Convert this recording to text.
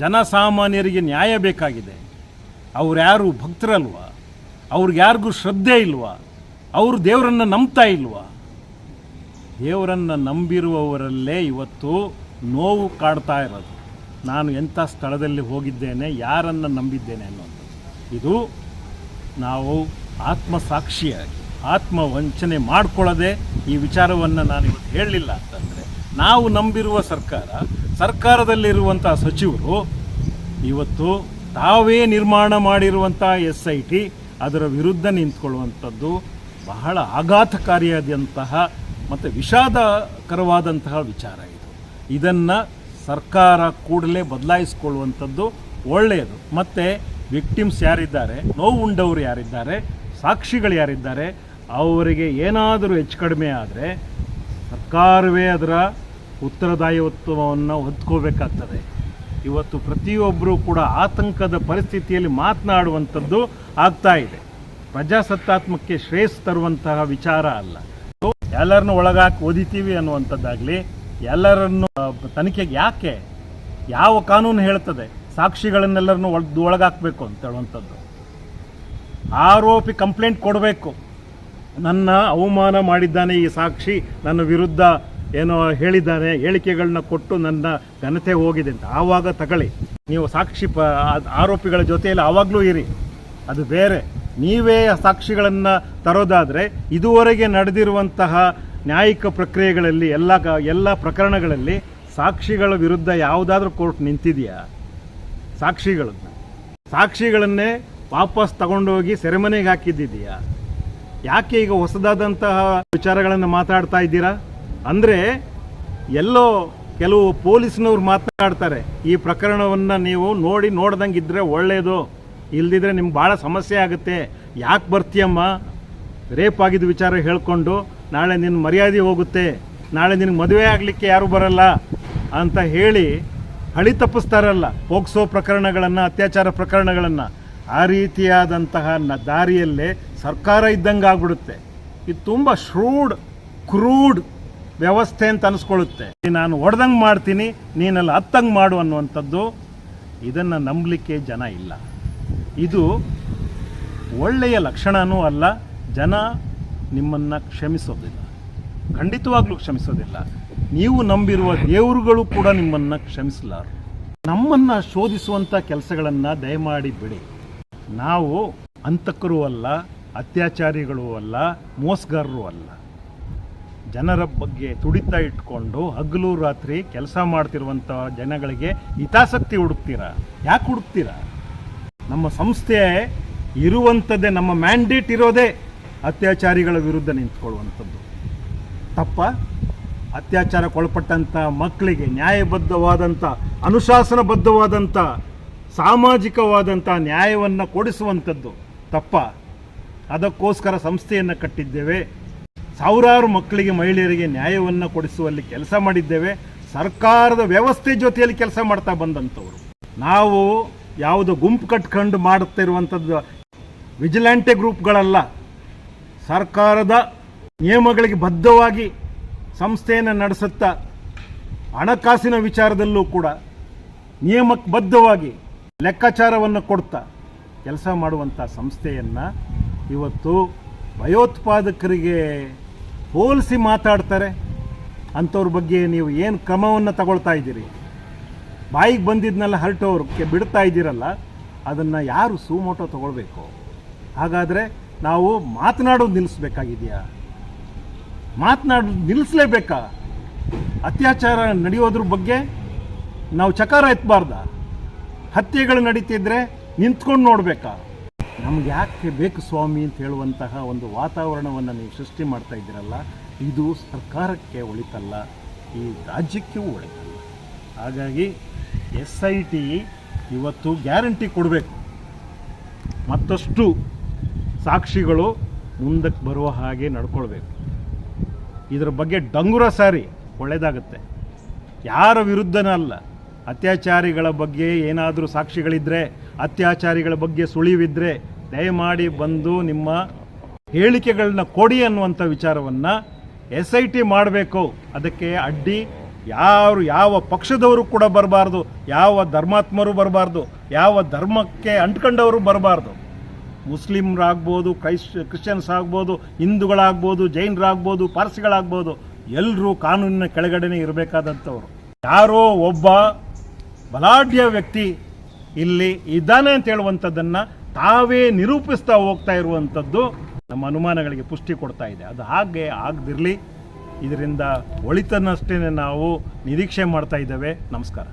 ಜನಸಾಮಾನ್ಯರಿಗೆ ನ್ಯಾಯ ಬೇಕಾಗಿದೆ. ಅವ್ರ್ಯಾರು ಭಕ್ತರಲ್ವಾ? ಅವ್ರಿಗ್ಯಾರಿಗೂ ಶ್ರದ್ಧೆ ಇಲ್ವಾ? ಅವರು ದೇವರನ್ನು ನಂಬ್ತಾ ಇಲ್ವಾ? ದೇವರನ್ನು ನಂಬಿರುವವರಲ್ಲೇ ಇವತ್ತು ನೋವು ಕಾಡ್ತಾ ಇರೋದು. ನಾನು ಎಂಥ ಸ್ಥಳದಲ್ಲಿ ಹೋಗಿದ್ದೇನೆ, ಯಾರನ್ನು ನಂಬಿದ್ದೇನೆ ಅನ್ನೋದು. ಇದು ನಾವು ಆತ್ಮಸಾಕ್ಷಿಯಾಗಿ ಆತ್ಮ ವಂಚನೆ ಮಾಡಿಕೊಳ್ಳದೆ ಈ ವಿಚಾರವನ್ನು ನಾನು ಇವತ್ತು ಹೇಳಲಿಲ್ಲ ಅಂತಂದರೆ ನಾವು ನಂಬಿರುವ ಸರ್ಕಾರ ಸರ್ಕಾರದಲ್ಲಿರುವಂಥ ಸಚಿವರು ಇವತ್ತು ತಾವೇ ನಿರ್ಮಾಣ ಮಾಡಿರುವಂಥ ಎಸ್ ಐ ಟಿ ಅದರ ವಿರುದ್ಧ ನಿಂತ್ಕೊಳ್ಳುವಂಥದ್ದು ಬಹಳ ಆಘಾತಕಾರಿಯಾದಂತಹ ಮತ್ತು ವಿಷಾದಕರವಾದಂತಹ ವಿಚಾರ ಇದು. ಇದನ್ನು ಸರ್ಕಾರ ಕೂಡಲೇ ಬದಲಾಯಿಸಿಕೊಳ್ಳುವಂಥದ್ದು ಒಳ್ಳೆಯದು. ಮತ್ತು ವಿಕ್ಟಿಮ್ಸ್ ಯಾರಿದ್ದಾರೆ, ನೋವುಂಡವರು ಯಾರಿದ್ದಾರೆ, ಸಾಕ್ಷಿಗಳು ಯಾರಿದ್ದಾರೆ, ಅವರಿಗೆ ಏನಾದರೂ ಹೆಚ್ಚು ಕಡಿಮೆ ಆದರೆ ಸರ್ಕಾರವೇ ಅದರ ಉತ್ತರದಾಯಿತ್ವವನ್ನು ಹೊತ್ಕೋಬೇಕಾಗ್ತದೆ ಇವತ್ತು ಪ್ರತಿಯೊಬ್ಬರೂ ಕೂಡ ಆತಂಕದ ಪರಿಸ್ಥಿತಿಯಲ್ಲಿ ಮಾತನಾಡುವಂಥದ್ದು ಆಗ್ತಾ ಇದೆ. ಪ್ರಜಾಸತ್ತಾತ್ಮಕ್ಕೆ ಶ್ರೇಯಸ್ ತರುವಂತಹ ವಿಚಾರ ಅಲ್ಲ. ಎಲ್ಲರನ್ನು ಒಳಗಾಕಿ ಓದಿತೀವಿ ಅನ್ನುವಂಥದ್ದಾಗಲಿ, ಎಲ್ಲರನ್ನು ತನಿಖೆಗೆ ಯಾಕೆ, ಯಾವ ಕಾನೂನು ಹೇಳ್ತದೆ, ಸಾಕ್ಷಿಗಳನ್ನೆಲ್ಲರನ್ನು ಒಳಗ್, ಒಳಗಾಕಬೇಕು ಅಂತ ಹೇಳುವಂಥದ್ದು. ಆರೋಪಿ ಕಂಪ್ಲೇಂಟ್ ಕೊಡಬೇಕು. ನನ್ನ ಅವಮಾನ ಮಾಡಿದ್ದಾನೆ ಈ ಸಾಕ್ಷಿ, ನನ್ನ ವಿರುದ್ಧ ಏನೋ ಹೇಳಿದ್ದಾನೆ, ಹೇಳಿಕೆಗಳನ್ನ ಕೊಟ್ಟು ನನ್ನ ಘನತೆ ಹೋಗಿದೆ ಅಂತ. ಆವಾಗ ತಗೊಳ್ಳಿ. ನೀವು ಸಾಕ್ಷಿ ಪ ಆರೋಪಿಗಳ ಜೊತೆಯಲ್ಲಿ ಆವಾಗಲೂ ಇರಿ. ಅದು ಬೇರೆ. ನೀವೇ ಸಾಕ್ಷಿಗಳನ್ನು ತರೋದಾದರೆ ಇದುವರೆಗೆ ನಡೆದಿರುವಂತಹ ನ್ಯಾಯಿಕ ಪ್ರಕ್ರಿಯೆಗಳಲ್ಲಿ ಎಲ್ಲ ಎಲ್ಲ ಪ್ರಕರಣಗಳಲ್ಲಿ ಸಾಕ್ಷಿಗಳ ವಿರುದ್ಧ ಯಾವುದಾದ್ರೂ ಕೋರ್ಟ್ ನಿಂತಿದೆಯಾ? ಸಾಕ್ಷಿಗಳನ್ನು. ಸಾಕ್ಷಿಗಳನ್ನೇ ವಾಪಸ್ ತಗೊಂಡೋಗಿ ಸೆರೆಮನೆಗೆ ಹಾಕಿದ್ದಿದೆಯಾ? ಯಾಕೆ ಈಗ ಹೊಸದಾದಂತಹ ವಿಚಾರಗಳನ್ನು ಮಾತಾಡ್ತಾ ಇದ್ದೀರಾ? ಅಂದರೆ ಎಲ್ಲೋ ಕೆಲವು ಪೊಲೀಸ್ನವ್ರು ಮಾತಾಡ್ತಾರೆ ಈ ಪ್ರಕರಣವನ್ನು ನೀವು ನೋಡಿ ನೋಡ್ದಂಗೆ ಇದ್ದರೆ ಒಳ್ಳೆಯದು ಇಲ್ದಿದ್ರೆ ನಿಮ್ಗೆ ಭಾಳ ಸಮಸ್ಯೆ ಆಗುತ್ತೆ. ಯಾಕೆ ಬರ್ತೀಯಮ್ಮ? ರೇಪ್ ಆಗಿದ್ದ ವಿಚಾರ ಹೇಳಿಕೊಂಡು, ನಾಳೆ ನಿನ್ನ ಮರ್ಯಾದೆ ಹೋಗುತ್ತೆ, ನಾಳೆ ನಿನಗೆ ಮದುವೆ ಆಗಲಿಕ್ಕೆ ಯಾರು ಬರಲ್ಲ ಅಂತ ಹೇಳಿ ಹಳಿ ತಪ್ಪಿಸ್ತಾರಲ್ಲ ಪೋಕ್ಸೋ ಪ್ರಕರಣಗಳನ್ನು, ಅತ್ಯಾಚಾರ ಪ್ರಕರಣಗಳನ್ನು. ಆ ರೀತಿಯಾದಂತಹ ನ ದಾರಿಯಲ್ಲೇ ಸರ್ಕಾರ ಇದ್ದಂಗೆ ಆಗ್ಬಿಡುತ್ತೆ. ಇದು ತುಂಬ ಶ್ರೂಡ್, ಕ್ರೂಡ್ ವ್ಯವಸ್ಥೆ ಅಂತ ಅನಿಸ್ಕೊಳ್ಳುತ್ತೆ. ನಾನು ಹೊಡೆದಂಗೆ ಮಾಡ್ತೀನಿ, ನೀನೆಲ್ಲ ಹತ್ತಂಗೆ ಮಾಡು ಅನ್ನುವಂಥದ್ದು ಇದನ್ನು ನಂಬಲಿಕ್ಕೆ ಜನ ಇಲ್ಲ. ಇದು ಒಳ್ಳೆಯ ಲಕ್ಷಣವೂ ಅಲ್ಲ, ಜನ ನಿಮ್ಮನ್ನು ಕ್ಷಮಿಸೋದಿಲ್ಲ. ಖಂಡಿತವಾಗ್ಲೂ ಕ್ಷಮಿಸೋದಿಲ್ಲ. ನೀವು ನಂಬಿರುವ ದೇವರುಗಳು ಕೂಡ ನಿಮ್ಮನ್ನು ಕ್ಷಮಿಸಲಾರು ನಮ್ಮನ್ನು ಶೋಧಿಸುವಂಥ ಕೆಲಸಗಳನ್ನು ದಯಮಾಡಿ ಬಿಡಿ. ನಾವು ಅಂತಕರೂ ಅಲ್ಲ ಅತ್ಯಾಚಾರಿಗಳೂ ಅಲ್ಲ, ಮೋಸಗಾರರು ಅಲ್ಲ. ಜನರ ಬಗ್ಗೆ ತುಡಿತ ಇಟ್ಕೊಂಡು ಹಗಲು ರಾತ್ರಿ ಕೆಲಸ ಮಾಡ್ತಿರುವಂಥ ಜನಗಳಿಗೆ ಹಿತಾಸಕ್ತಿ ಹುಡುಕ್ತೀರಾ? ಯಾಕೆ ಹುಡುಕ್ತೀರಾ? ನಮ್ಮ ಸಂಸ್ಥೆ ಇರುವಂಥದ್ದೇ, ನಮ್ಮ ಮ್ಯಾಂಡೇಟ್ ಇರೋದೇ ಅತ್ಯಾಚಾರಿಗಳ ವಿರುದ್ಧ ನಿಂತ್ಕೊಳ್ಳುವಂಥದ್ದು. ತಪ್ಪ? ಅತ್ಯಾಚಾರಕ್ಕೊಳಪಟ್ಟಂಥ ಮಕ್ಕಳಿಗೆ ನ್ಯಾಯಬದ್ಧವಾದಂಥ, ಅನುಶಾಸನಬದ್ಧವಾದಂಥ, ಸಾಮಾಜಿಕವಾದಂಥ ನ್ಯಾಯವನ್ನು ಕೊಡಿಸುವಂಥದ್ದು ತಪ್ಪ? ಅದಕ್ಕೋಸ್ಕರ ಸಂಸ್ಥೆಯನ್ನು ಕಟ್ಟಿದ್ದೇವೆ. ಸಾವಿರಾರು ಮಕ್ಕಳಿಗೆ, ಮಹಿಳೆಯರಿಗೆ ನ್ಯಾಯವನ್ನು ಕೊಡಿಸುವಲ್ಲಿ ಕೆಲಸ ಮಾಡಿದ್ದೇವೆ. ಸರ್ಕಾರದ ವ್ಯವಸ್ಥೆ ಜೊತೆಯಲ್ಲಿ ಕೆಲಸ ಮಾಡ್ತಾ ಬಂದಂಥವ್ರು. ನಾವು ಯಾವುದೋ ಗುಂಪು ಕಟ್ಕೊಂಡು ಮಾಡುತ್ತಿರುವಂಥದ್ದು ವಿಜಿಲ್ಯಾಂಟೆ ಗ್ರೂಪ್ಗಳಲ್ಲ. ಸರ್ಕಾರದ ನಿಯಮಗಳಿಗೆ ಬದ್ಧವಾಗಿ ಸಂಸ್ಥೆಯನ್ನು ನಡೆಸುತ್ತಾ ಹಣಕಾಸಿನ ವಿಚಾರದಲ್ಲೂ ಕೂಡ ನಿಯಮಕ್ಕೆ ಬದ್ಧವಾಗಿ ಲೆಕ್ಕಾಚಾರವನ್ನು ಕೊಡ್ತಾ ಕೆಲಸ ಮಾಡುವಂಥ ಸಂಸ್ಥೆಯನ್ನು ಇವತ್ತು ಭಯೋತ್ಪಾದಕರಿಗೆ ಹೋಲಿಸಿ ಮಾತಾಡ್ತಾರೆ. ಅಂಥವ್ರ ಬಗ್ಗೆ ನೀವು ಏನು ಕ್ರಮವನ್ನು ತಗೊಳ್ತಾ ಇದ್ದೀರಿ? ಬಾಯಿಗೆ ಬಂದಿದ್ನೆಲ್ಲ ಹರಟೋರ್ಗೆ ಬಿಡ್ತಾ ಇದ್ದೀರಲ್ಲ, ಅದನ್ನು ಯಾರು ಸೂಮೋಟೋ ತಗೊಳ್ಬೇಕು? ಹಾಗಾದರೆ ನಾವು ಮಾತನಾಡೋದು ನಿಲ್ಲಿಸ್ಬೇಕಾಗಿದೆಯಾ ಮಾತನಾಡೋ ನಿಲ್ಲಿಸಲೇಬೇಕಾ ಅತ್ಯಾಚಾರ ನಡೆಯೋದ್ರ ಬಗ್ಗೆ ನಾವು ಚಕಾರ ಎತ್ತಬಾರ್ದ ಹತ್ಯೆಗಳು ನಡೀತಿದ್ರೆ ನಿಂತ್ಕೊಂಡು ನೋಡಬೇಕಾ? ನಮ್ಗೆ ಯಾಕೆ ಬೇಕು ಸ್ವಾಮಿ ಅಂತ ಹೇಳುವಂತಹ ಒಂದು ವಾತಾವರಣವನ್ನು ನೀವು ಸೃಷ್ಟಿ ಮಾಡ್ತಾ ಇದ್ದೀರಲ್ಲ, ಇದು ಸರ್ಕಾರಕ್ಕೆ ಒಳಿತಲ್ಲ, ಈ ರಾಜ್ಯಕ್ಕೂ ಒಳಿತಲ್ಲ. ಹಾಗಾಗಿ ಎಸ್ ಐ ಟಿ ಇವತ್ತು ಗ್ಯಾರಂಟಿ ಕೊಡಬೇಕು. ಮತ್ತಷ್ಟು ಸಾಕ್ಷಿಗಳು ಮುಂದಕ್ಕೆ ಬರುವ ಹಾಗೆ ನಡ್ಕೊಳ್ಬೇಕು. ಇದರ ಬಗ್ಗೆ ಡಂಗುರ ಸಾರಿ ಒಳ್ಳೆಯದಾಗುತ್ತೆ ಯಾರ ವಿರುದ್ಧನಲ್ಲ ಅತ್ಯಾಚಾರಿಗಳ ಬಗ್ಗೆ ಏನಾದರೂ ಸಾಕ್ಷಿಗಳಿದ್ದರೆ ಅತ್ಯಾಚಾರಿಗಳ ಬಗ್ಗೆ ಸುಳಿವಿದ್ದರೆ ದಯಮಾಡಿ ಬಂದು ನಿಮ್ಮ ಹೇಳಿಕೆಗಳನ್ನ ಕೊಡಿ ಅನ್ನುವಂಥ ವಿಚಾರವನ್ನು ಎಸ್ ಐ ಟಿ ಮಾಡಬೇಕು. ಅದಕ್ಕೆ ಅಡ್ಡಿ ಯಾರು, ಯಾವ ಪಕ್ಷದವರು ಕೂಡ ಬರಬಾರ್ದು, ಯಾವ ಧರ್ಮಾತ್ಮರು ಬರಬಾರ್ದು, ಯಾವ ಧರ್ಮಕ್ಕೆ ಅಂಟ್ಕೊಂಡವರು ಬರಬಾರ್ದು. ಮುಸ್ಲಿಮ್ರಾಗ್ಬೋದು, ಕ್ರೈಸ್ ಕ್ರಿಶ್ಚಿಯನ್ಸ್ ಆಗ್ಬೋದು ಹಿಂದೂಗಳಾಗ್ಬೋದು, ಜೈನರಾಗ್ಬೋದು, ಪಾರ್ಸಿಗಳಾಗ್ಬೋದು ಎಲ್ಲರೂ ಕಾನೂನಿನ ಕೆಳಗಡೆನೇ ಇರಬೇಕಾದಂಥವ್ರು. ಯಾರೋ ಒಬ್ಬ ಬಲಾಢ್ಯ ವ್ಯಕ್ತಿ ಇಲ್ಲಿ ಇದ್ದಾನೆ ಅಂತ ಹೇಳುವಂಥದ್ದನ್ನು ತಾವೇ ನಿರೂಪಿಸ್ತಾ ಹೋಗ್ತಾ ಇರುವಂಥದ್ದು ನಮ್ಮ ಅನುಮಾನಗಳಿಗೆ ಪುಷ್ಟಿ ಕೊಡ್ತಾ ಇದೆ. ಅದು ಹಾಗೆ ಆಗದಿರಲಿ. ಇದರಿಂದ ಒಳಿತನ್ನಷ್ಟೇ ನಾವು ನಿರೀಕ್ಷೆ ಮಾಡ್ತಾ ಇದ್ದೇವೆ. ನಮಸ್ಕಾರ.